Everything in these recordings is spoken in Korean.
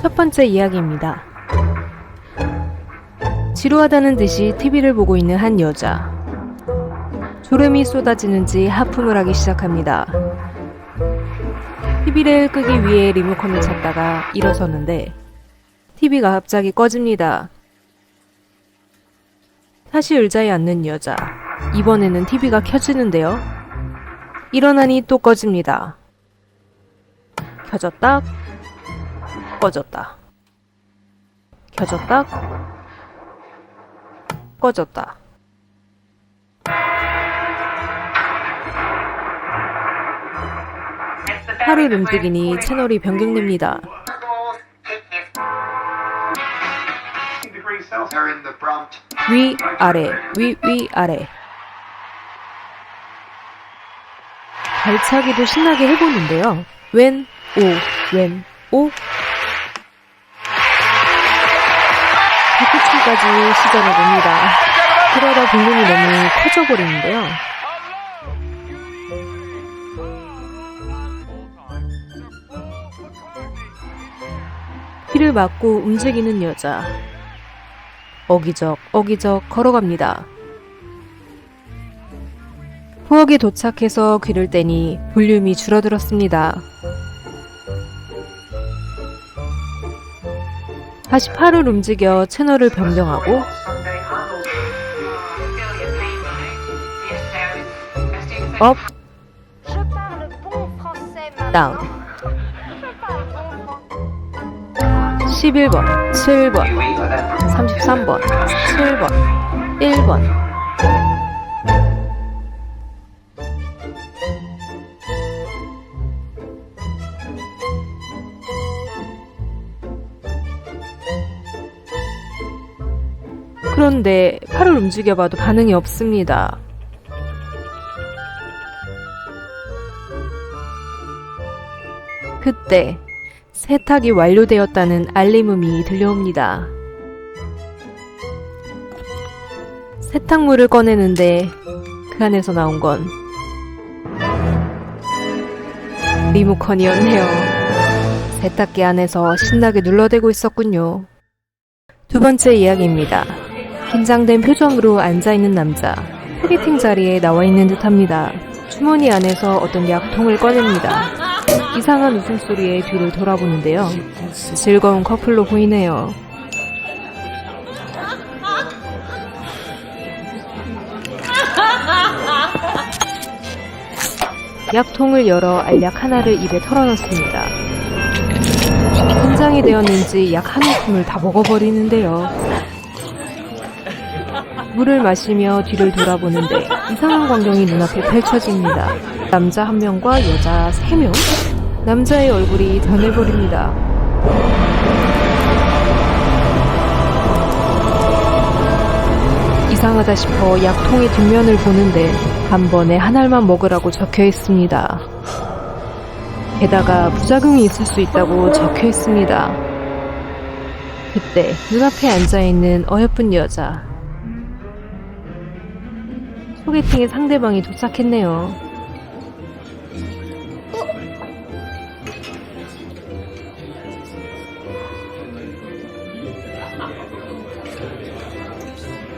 첫 번째 이야기입니다. 지루하다는 듯이 TV를 보고 있는 한 여자. 졸음이 쏟아지는지 하품을 하기 시작합니다. TV를 끄기 위해 리모컨을 찾다가 일어서는데 TV가 갑자기 꺼집니다. 다시 의자에 앉는 여자. 이번에는 TV가 켜지는데요. 일어나니 또 꺼집니다. 켜졌다, 꺼졌다. 켜졌다, 꺼졌다. 팔을 움직이니 채널이 변경됩니다. 위, 아래, 위, 위, 아래. 발차기도 신나게 해보는데요. 왼, 오, 왼, 오. 끝춤까지 시전해 봅니다. 그러다 볼륨이 너무 커져버리는데요. 귀를 막고 움직이는 여자. 어기적 어기적 걸어갑니다. 부엌에 도착해서 귀를 떼니 볼륨이 줄어들었습니다. 다시 팔을 움직여 채널을 변경하고 업, 다운, maintenant. Je parle bon français. 11번, 7번, 33번, 7번, 1번. 그런데 팔을 움직여봐도 반응이 없습니다. 그때 세탁이 완료되었다는 알림음이 들려옵니다. 세탁물을 꺼내는데 그 안에서 나온 건 리모컨이었네요. 세탁기 안에서 신나게 눌러대고 있었군요. 두 번째 이야기입니다. 긴장된 표정으로 앉아있는 남자. 소개팅 자리에 나와 있는 듯 합니다. 주머니 안에서 어떤 약통을 꺼냅니다. 이상한 웃음소리에 뒤를 돌아보는데요. 즐거운 커플로 보이네요. 약통을 열어 알약 하나를 입에 털어넣습니다. 긴장이 되었는지 약 한 움큼을 다 먹어버리는데요. 물을 마시며 뒤를 돌아보는데 이상한 광경이 눈앞에 펼쳐집니다. 남자 한 명과 여자 세 명? 남자의 얼굴이 변해버립니다. 이상하다 싶어 약통의 뒷면을 보는데 한 번에 한 알만 먹으라고 적혀 있습니다. 게다가 부작용이 있을 수 있다고 적혀 있습니다. 그때 눈앞에 앉아있는 어여쁜 여자. 소개팅의 상대방이 도착했네요.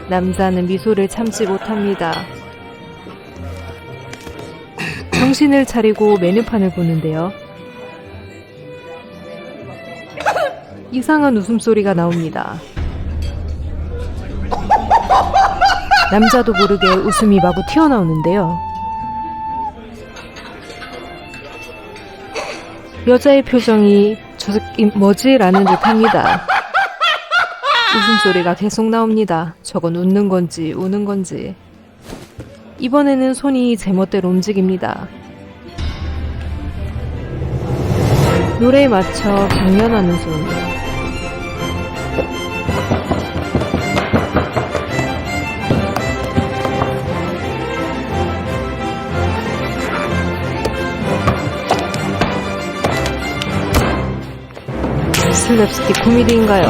남자는 미소를 참지 못합니다. 정신을 차리고 메뉴판을 보는데요. 이상한 웃음소리가 나옵니다. 남자도 모르게 웃음이 마구 튀어나오는데요. 여자의 표정이 저 새끼 뭐지? 라는 듯 합니다. 웃음소리가 계속 나옵니다. 저건 웃는 건지 우는 건지. 이번에는 손이 제멋대로 움직입니다. 노래에 맞춰 강연하는 손. 랩스틱 코미디인가요?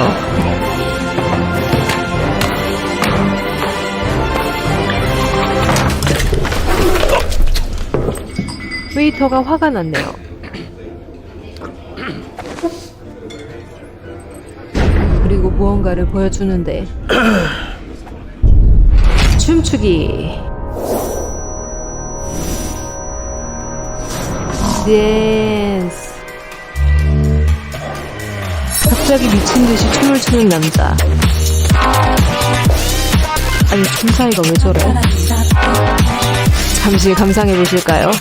웨이터가 화가 났네요. 그리고 무언가를 보여주는데 춤추기 댄 갑자기 미친 듯이 춤을 추는 남자 아니 춤 사이가 왜 저래 잠시 감상해 보실까요?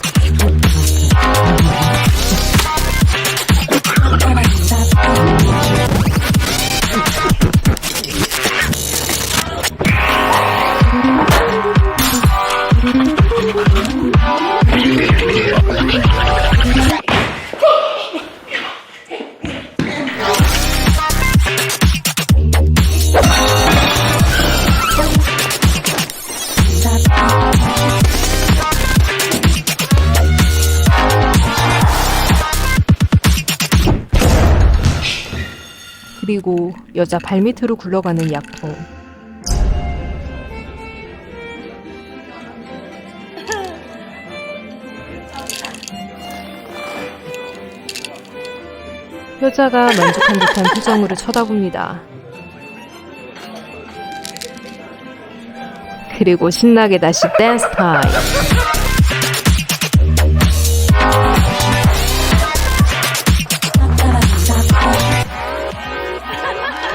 그리고 여자 발밑으로 굴러가는 약통. 여자가 만족한 듯한 표정으로 쳐다봅니다. 그리고 신나게 다시 댄스 타임.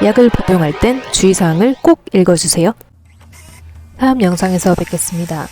약을 복용할 땐 주의사항을 꼭 읽어주세요. 다음 영상에서 뵙겠습니다.